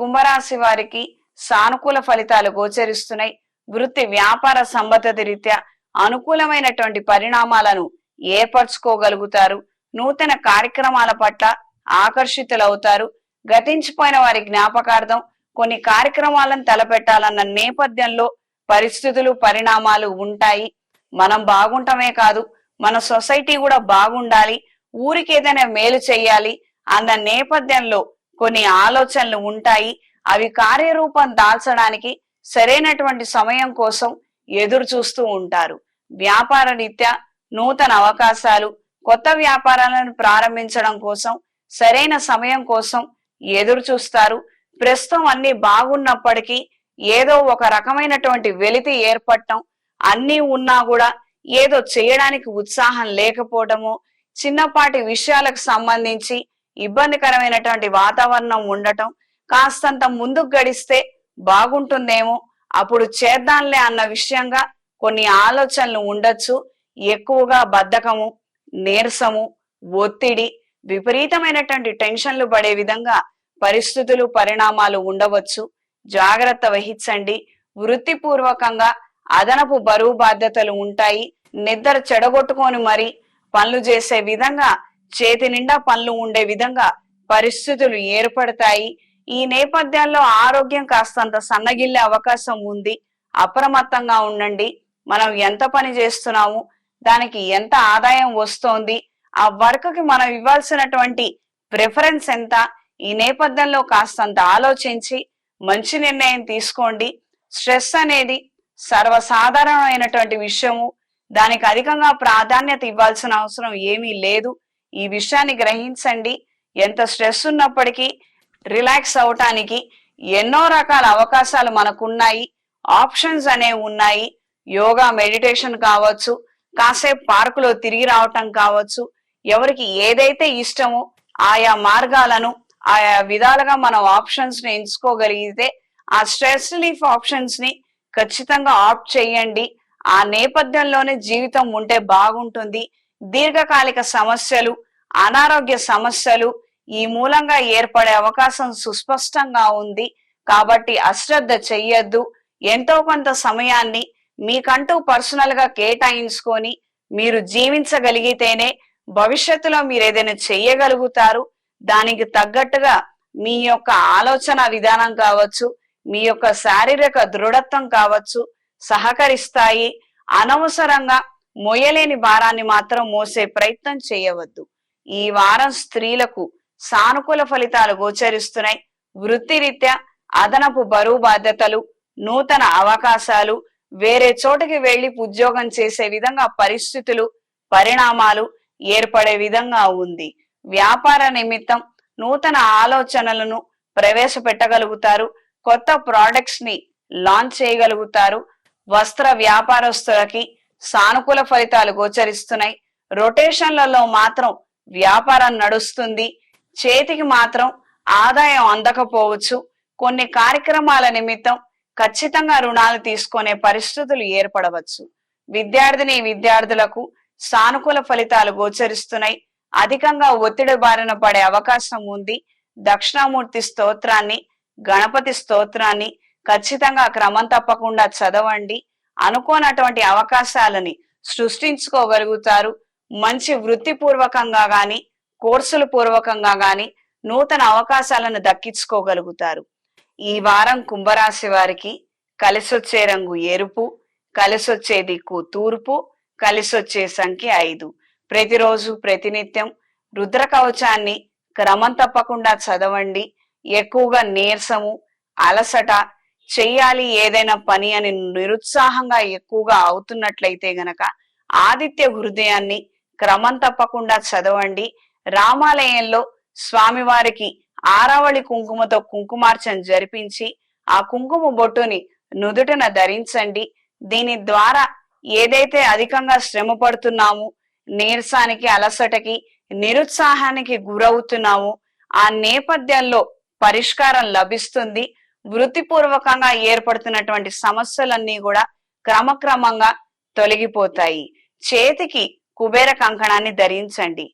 కుంభరాశి వారికి సానుకూల ఫలితాలు గోచరిస్తున్నాయి. వృత్తి వ్యాపార సంబద్ధత రీత్యా అనుకూలమైనటువంటి పరిణామాలను ఏర్పరచుకోగలుగుతారు. నూతన కార్యక్రమాల పట్ల ఆకర్షితులవుతారు. గతించిపోయిన వారి జ్ఞాపకార్థం కొన్ని కార్యక్రమాలను తలపెట్టాలన్న నేపథ్యంలో పరిస్థితులు పరిణామాలు ఉంటాయి. మనం బాగుంటమే కాదు మన సొసైటీ కూడా బాగుండాలి ఊరికి ఏదైనా మేలు చేయాలి అన్న నేపథ్యంలో కొన్ని ఆలోచనలు ఉంటాయి. అవి కార్యరూపం దాల్చడానికి సరైనటువంటి సమయం కోసం ఎదురు చూస్తూ ఉంటారు. వ్యాపార రీత్యా నూతన అవకాశాలు కొత్త వ్యాపారాలను ప్రారంభించడం కోసం సరైన సమయం కోసం ఎదురు చూస్తారు. ప్రస్తుతం అన్ని బాగున్నప్పటికీ ఏదో ఒక రకమైనటువంటి వెలితి ఏర్పడటం అన్నీ ఉన్నా కూడా ఏదో చేయడానికి ఉత్సాహం లేకపోవడము చిన్నపాటి విషయాలకు సంబంధించి ఇబ్బందికరమైనటువంటి వాతావరణం ఉండటం కాస్తంత ముందుకు గడిస్తే బాగుంటుందేమో అప్పుడు చేద్దాంలే అన్న విషయంగా కొన్ని ఆలోచనలు ఉండొచ్చు. ఎక్కువగా బద్ధకము నీరసము ఒత్తిడి విపరీతమైనటువంటి టెన్షన్లు పడే విధంగా పరిస్థితులు పరిణామాలు ఉండవచ్చు. జాగ్రత్త వహించండి. వృత్తిపూర్వకంగా అదనపు బరువు బాధ్యతలు ఉంటాయి. నిద్ర చెడగొట్టుకొని మరి పనులు చేసే విధంగా చేతి నిండా పనులు ఉండే విధంగా పరిస్థితులు ఏర్పడతాయి. ఈ నేపథ్యంలో ఆరోగ్యం కాస్తంత సన్నగిల్లే అవకాశం ఉంది. అప్రమత్తంగా ఉండండి. మనం ఎంత పని చేస్తున్నాము? దానికి ఎంత ఆదాయం వస్తోంది? ఆ వర్క్కి మనం ఇవ్వాల్సినటువంటి ప్రిఫరెన్స్ ఎంత? ఈ నేపథ్యంలో కాస్తంత ఆలోచించి మంచి నిర్ణయం తీసుకోండి. స్ట్రెస్ అనేది సర్వసాధారణమైనటువంటి విషయము. దానికి అధికంగా ప్రాధాన్యత ఇవ్వాల్సిన అవసరం ఏమీ లేదు. ఈ విషయాన్ని గ్రహించండి. ఎంత స్ట్రెస్ ఉన్నప్పటికీ రిలాక్స్ అవటానికి ఎన్నో రకాల అవకాశాలు మనకున్నాయి. ఆప్షన్స్ అనేవి ఉన్నాయి. యోగా మెడిటేషన్ కావచ్చు కాసేపు పార్కులో తిరిగి రావటం కావచ్చు. ఎవరికి ఏదైతే ఇష్టమో ఆయా మార్గాలను ఆయా విధాలుగా మనం ఆప్షన్స్ని ఎంచుకోగలిగితే ఆ స్ట్రెస్ రిలీఫ్ ఆప్షన్స్ని ఖచ్చితంగా ఆప్ట్ చేయండి. ఆ నేపథ్యంలోనే జీవితం ఉంటే బాగుంటుంది. దీర్ఘకాలిక సమస్యలు అనారోగ్య సమస్యలు ఈ మూలంగా ఏర్పడే అవకాశం సుస్పష్టంగా ఉంది. కాబట్టి అశ్రద్ధ చెయ్యొద్దు. ఎంతో కొంత సమయాన్ని మీకంటూ పర్సనల్గా కేటాయించుకొని మీరు జీవించగలిగితేనే భవిష్యత్తులో మీరు ఏదైనా చెయ్యగలుగుతారు. దానికి తగ్గట్టుగా మీ యొక్క ఆలోచన విధానం కావచ్చు మీ యొక్క శారీరక దృఢత్వం కావచ్చు సహకరిస్తాయి. అనవసరంగా మొయ్యలేని భారాన్ని మాత్రం మోసే ప్రయత్నం చేయవద్దు. ఈ వారం స్త్రీలకు సానుకూల ఫలితాలు గోచరిస్తున్నాయి. వృత్తిరీత్యా అదనపు బరువు బాధ్యతలు నూతన అవకాశాలు వేరే చోటకి వెళ్ళి ఉద్యోగం చేసే విధంగా పరిస్థితులు పరిణామాలు ఏర్పడే విధంగా ఉంది. వ్యాపార నిమిత్తం నూతన ఆలోచనలను ప్రవేశపెట్టగలుగుతారు. కొత్త ప్రోడక్ట్స్ని లాంచ్ చేయగలుగుతారు. వస్త్ర వ్యాపారస్తులకి సానుకూల ఫలితాలు గోచరిస్తున్నాయి. రొటేషన్లలో మాత్రం వ్యాపారం నడుస్తుంది. చేతికి మాత్రం ఆదాయం అందకపోవచ్చు. కొన్ని కార్యక్రమాల నిమిత్తం ఖచ్చితంగా రుణాలు తీసుకునే పరిస్థితులు ఏర్పడవచ్చు. విద్యార్థిని విద్యార్థులకు సానుకూల ఫలితాలు గోచరిస్తున్నాయి. అధికంగా ఒత్తిడి బారిన పడే అవకాశం ఉంది. దక్షిణామూర్తి స్తోత్రాన్ని గణపతి స్తోత్రాన్ని ఖచ్చితంగా క్రమం తప్పకుండా చదవండి. అనుకోనటువంటి అవకాశాలని సృష్టించుకోగలుగుతారు. మంచి వృత్తిపూర్వకంగా గాని కోర్సులు పూర్వకంగా గాని నూతన అవకాశాలను దక్కించుకోగలుగుతారు. ఈ వారం కుంభరాశి వారికి కలిసొచ్చే రంగు ఎరుపు కలిసొచ్చే దిక్కు తూర్పు కలిసొచ్చే సంఖ్య ఐదు. ప్రతిరోజు ప్రతినిత్యం రుద్ర కవచాన్ని క్రమం తప్పకుండా చదవండి. ఎక్కువగా నీరసము అలసట చెయ్యాలి ఏదైనా పని అని నిరుత్సాహంగా ఎక్కువగా అవుతున్నట్లయితే గనక ఆదిత్య హృదయాన్ని క్రమం తప్పకుండా చదవండి. రామాలయంలో స్వామివారికి ఆరావళి కుంకుమతో కుంకుమార్చన జరిపించి ఆ కుంకుమ బొట్టుని నుదుటన ధరించండి. దీని ద్వారా ఏదైతే అధికంగా శ్రమ పడుతున్నాము నీరసానికి అలసటకి నిరుత్సాహానికి గురవుతున్నాము ఆ నేపథ్యంలో పరిష్కారం లభిస్తుంది. వృత్తిపూర్వకంగా ఏర్పడుతున్నటువంటి సమస్యలన్నీ కూడా క్రమక్రమంగా తొలగిపోతాయి. చేతికి కుబేర కంకణాన్ని ధరించండి.